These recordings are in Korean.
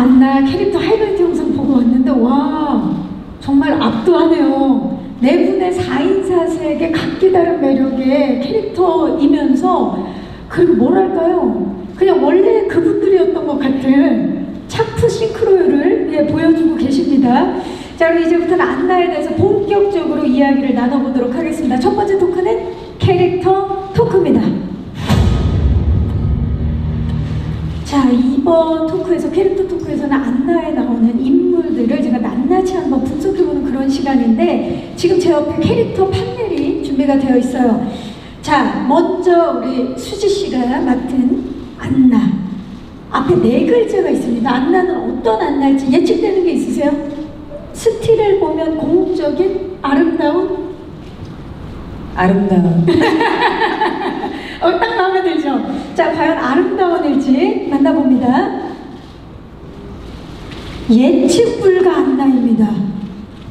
안나 캐릭터 하이라이트 영상 보고 왔는데 와 정말 압도하네요. 네 분의 4인 사색의 각기 다른 매력의 캐릭터이면서 그리고 뭐랄까요? 그냥 원래 그분들이었던 것 같은 차프 싱크로율을 예, 보여주고 계십니다. 자, 그럼 이제부터는 안나에 대해서 본격적으로 이야기를 나눠보도록 하겠습니다. 첫 번째 토크는 이번 토크에서, 캐릭터 토크에서는 안나에 나오는 인물들을 제가 낱낱이 한번 분석해보는 그런 시간인데, 지금 제 옆에 캐릭터 판넬이 준비가 되어 있어요. 자, 먼저 우리 수지 씨가 맡은 안나. 앞에 네 글자가 있습니다. 안나는 어떤 안나일지 예측되는 게 있으세요? 스틸을 보면 공적인 아름다운 아름다운 어, 딱 마음에 들죠? 자, 과연 아름다운일지 만나봅니다. 예측 불가 안나입니다.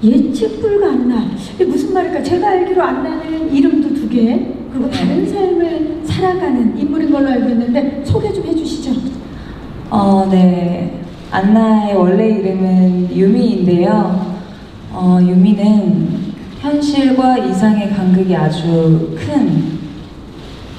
예측 불가 안나. 이게 무슨 말일까? 제가 알기로 안나는 이름도 두 개, 그리고 다른 삶을 살아가는 인물인 걸로 알고 있는데 소개 좀 해주시죠. 어, 네. 안나의 원래 이름은 유미인데요. 어, 유미는 현실과 이상의 간극이 아주 큰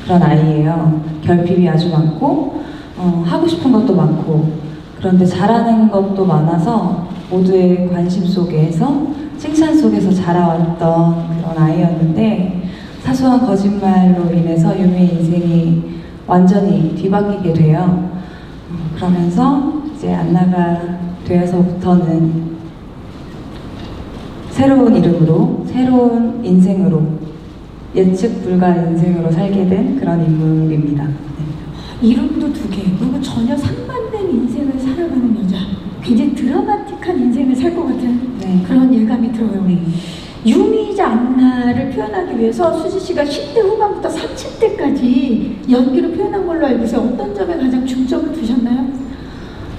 그런 아이예요. 결핍이 아주 많고 어, 하고 싶은 것도 많고 그런데 잘하는 것도 많아서 모두의 관심 속에서 칭찬 속에서 자라왔던 그런 아이였는데 사소한 거짓말로 인해서 유미의 인생이 완전히 뒤바뀌게 돼요. 어, 그러면서 이제 안나가 되어서부터는 새로운 이름으로 새로운 인생으로 예측 불가 인생으로 살게 된 그런 인물입니다. 네. 이름도 두 개, 그리고 전혀 상반된 인생을 살아가는 여자. 굉장히 드라마틱한 인생을 살 것 같은 네. 그런 예감이 들어요. 유미이자 안나를 표현하기 위해서 수지 씨가 10대 후반부터 30대까지 연기로 표현한 걸로 알고 있어요. 어떤 점에 가장 중점을 두셨나요?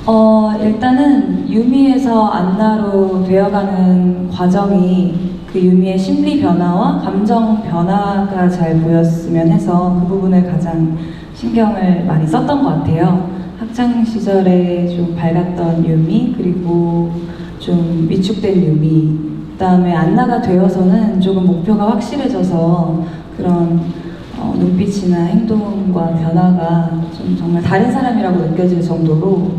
어, 일단은 유미에서 안나로 되어가는 과정이 그 유미의 심리 변화와 감정 변화가 잘 보였으면 해서 그 부분을 가장 신경을 많이 썼던 것 같아요. 학창 시절에 좀 밝았던 유미, 그리고 좀 위축된 유미, 그 다음에 안나가 되어서는 조금 목표가 확실해져서 그런 어, 눈빛이나 행동과 변화가 좀 정말 다른 사람이라고 느껴질 정도로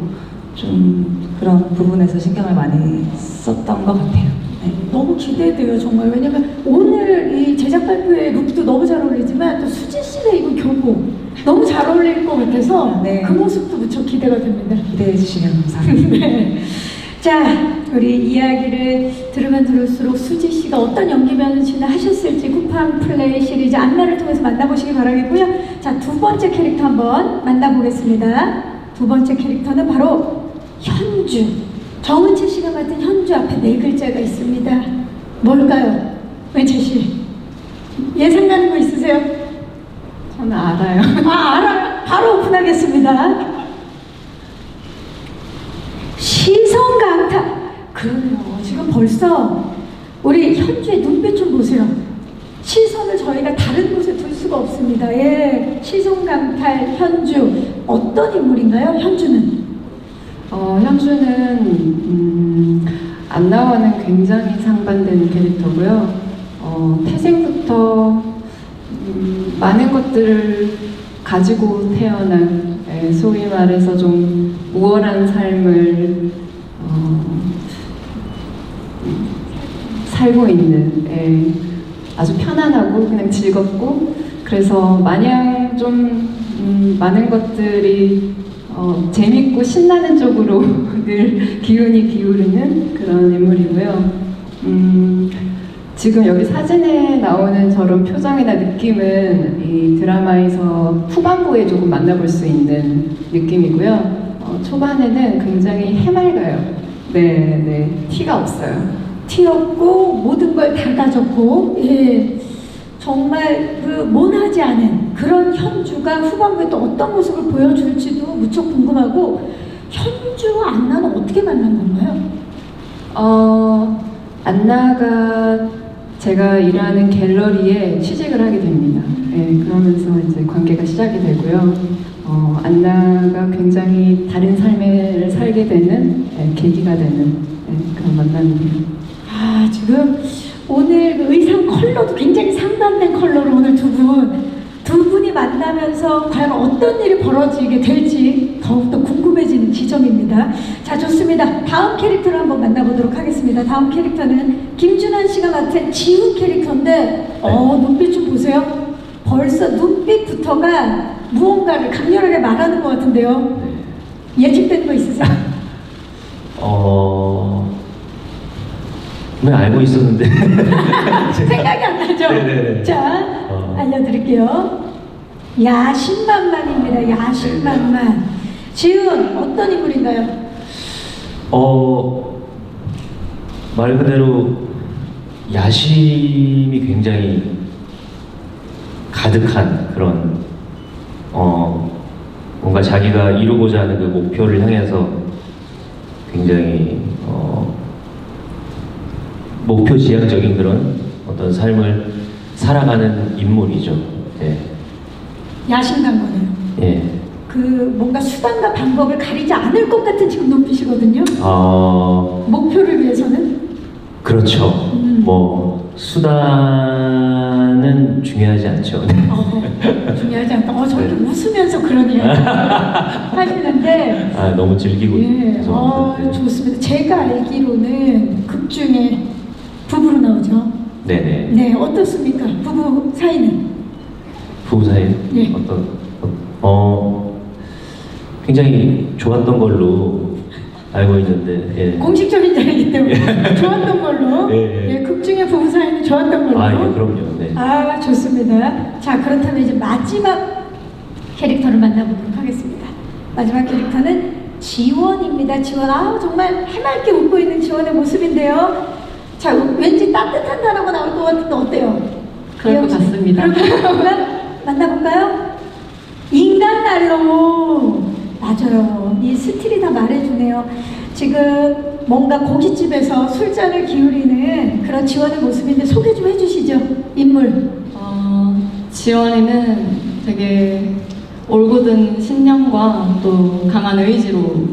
좀 그런 부분에서 신경을 많이 썼던 것 같아요. 네. 너무 기대돼요, 정말. 왜냐면 오늘 이 제작 발표의 룩도 너무 잘 어울리지만 또 수지 씨가 입은 교복 너무 잘 어울릴 것 같아서 네. 그 모습도 무척 기대가 됩니다. 기대해 주시면 감사합니다. 네. 자, 우리 이야기를 들으면 들을수록 수지 씨가 어떤 연기 변신을 하셨을지 쿠팡 플레이 시리즈 안나를 통해서 만나보시기 바라겠고요. 자, 두 번째 캐릭터 한번 만나보겠습니다. 두 번째 캐릭터는 바로 현주. 정은채 씨가 맡은 현주 앞에 네 글자가 있습니다. 뭘까요? 은채 씨. 예상 가는 거 있으세요? 저는 알아요. 아, 알아요. 바로 오픈하겠습니다. 시선 강타. 그러네요. 지금 벌써 우리 현주의 눈빛 좀 보세요. 시선을 저희가 다른 곳에 둘 수가 없습니다. 예. 시선 강탈 현주. 어떤 인물인가요? 현주는? 어, 현주는 음, 안나와는 굉장히 상반되는 캐릭터고요. 어, 태생부터 음, 많은 것들을 가지고 태어난 예, 소위 말해서 좀 우월한 삶을 어, 음, 살고 있는 예, 아주 편안하고 그냥 즐겁고 그래서 마냥 좀 음, 많은 것들이 어, 재밌고 신나는 쪽으로 늘 기운이 기울이는 그런 인물이고요. 음, 지금 여기 사진에 나오는 저런 표정이나 느낌은 이 드라마에서 후반부에 조금 만나볼 수 있는 느낌이고요. 어, 초반에는 굉장히 해맑아요. 네, 네, 티가 없어요. 튀었고 모든 걸 다 가졌고 예. 정말 그 모나지 않은 그런 현주가 후반부에 또 어떤 모습을 보여줄지도 무척 궁금하고 현주와 안나는 어떻게 만난 건가요? 어, 안나가 제가 일하는 갤러리에 취직을 하게 됩니다. 예, 그러면서 이제 관계가 시작이 되고요. 어, 안나가 굉장히 다른 삶을 살게 되는 예, 계기가 되는 예, 그런 만남이에요. 아, 지금 오늘 그 의상 컬러도 굉장히 상반된 컬러로 오늘 두 분, 두 분이 만나면서 과연 어떤 일이 벌어지게 될지 더욱더 궁금해지는 지점입니다. 자, 좋습니다. 다음 캐릭터를 한번 만나보도록 하겠습니다. 다음 캐릭터는 김준환 씨가 맡은 지훈 캐릭터인데, 어, 눈빛 좀 보세요. 벌써 눈빛부터가 무언가를 강렬하게 말하는 것 같은데요. 예측된 거 있으세요? 어, 네, 알고 있었는데. 생각이 안 나죠? 네네네. 자, 어. 알려드릴게요. 야심만만입니다. 야심만만. 지은 어떤 인물인가요? 어, 말 그대로 야심이 굉장히 가득한 그런, 어, 뭔가 자기가 이루고자 하는 그 목표를 향해서 굉장히, 어, 목표 지향적인 그런 어떤 삶을 살아가는 인물이죠. 예. 야심난 거네요. 예. 그 뭔가 수단과 방법을 가리지 않을 것 같은 지금 눈빛이거든요. 어, 목표를 위해서는 그렇죠. 음. 뭐 수단은 중요하지 않죠. 어, 중요하지 않다. 어, 저렇게 네. 웃으면서 그런 이야기 하시는데 아 너무 즐기고 예, 어, 죄송합니다. 좋습니다. 제가 알기로는 극 중에 부부로 나오죠. 네네. 네, 어떻습니까? 부부 사이는? 부부 사이 예. 어떤 어 굉장히 좋았던 걸로 알고 있는데 예. 공식적인 자리이기 때문에 좋았던 걸로 예, 예. 예, 극 중에 부부 사이는 좋았던 걸로 아 예, 그럼요. 네. 아, 좋습니다 자 그렇다면 이제 마지막 캐릭터를 만나보도록 하겠습니다 마지막 캐릭터는 지원입니다 지원 아우 정말 해맑게 웃고 있는 지원의 모습인데요 자 왠지 따뜻한 단어가 나올 것 같은데 어때요? 그럴 것? 같습니다. 같구나? 만나볼까요? 인간 난로 맞아요. 이 스틸이 다 말해주네요. 지금 뭔가 고깃집에서 술잔을 기울이는 그런 지원의 모습인데 소개 좀 해주시죠. 인물. 어, 지원이는 되게 올곧은 신념과 또 강한 의지로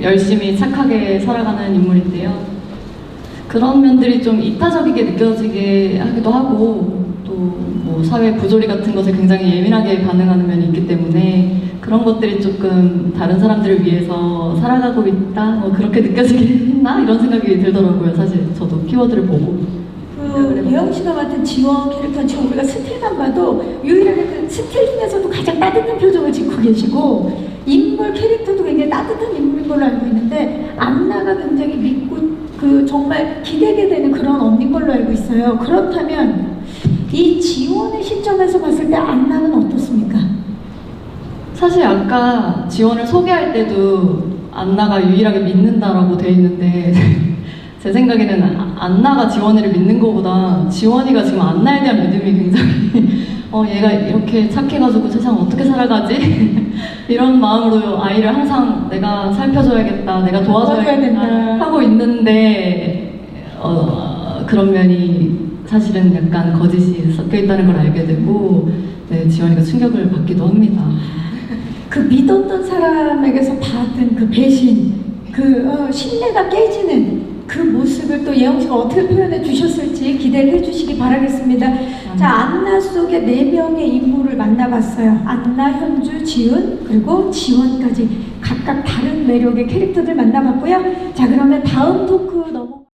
열심히 착하게 살아가는 인물인데요. 그런 면들이 좀 이타적이게 느껴지게 하기도 하고 또 뭐 사회 부조리 같은 것에 굉장히 예민하게 반응하는 면이 있기 때문에 그런 것들이 조금 다른 사람들을 위해서 살아가고 있다? 뭐 그렇게 느껴지긴 했나? 이런 생각이 들더라고요 사실. 저도 키워드를 보고. 그 예영 씨가 맡은 지원 캐릭터는 지금 우리가 스틸만 봐도 유일하게 그 스틸 중에서도 가장 따뜻한 표정을 짓고 계시고 인물 캐릭터도 굉장히 따뜻한 인물인 걸로 알고 있는데 안나가 굉장히 믿고 그 정말 기대게 되는 그런 언니인 걸로 알고 있어요. 그렇다면 이 지원의 시점에서 봤을 때 안나는 어떻습니까? 사실 아까 지원을 소개할 때도 안나가 유일하게 믿는다라고 돼 있는데 제 생각에는 아- 안나가 지원이를 믿는 것보다 지원이가 지금 안나에 대한 믿음이 굉장히 어 얘가 이렇게 착해가지고 세상 어떻게 살아가지 이런 마음으로 아이를 항상 내가 살펴줘야겠다 내가 도와줘야 도와줘야겠다. 하고 있는데 어 그런 면이 사실은 약간 거짓이 섞여 있다는 걸 알게 되고 네 지원이가 충격을 받기도 합니다. 그 믿었던 사람에게서 받은 그 배신, 그 어, 신뢰가 깨지는 그 모습을 또 예영 씨가 어떻게 표현해 주셨을지 기대를 해주시기 바라겠습니다. 자, 안나 속의 네 명의 인물을 만나봤어요. 안나, 현주, 지훈, 그리고 지원까지 각각 다른 매력의 캐릭터들 만나봤고요. 자, 그러면 다음 토크 넘어.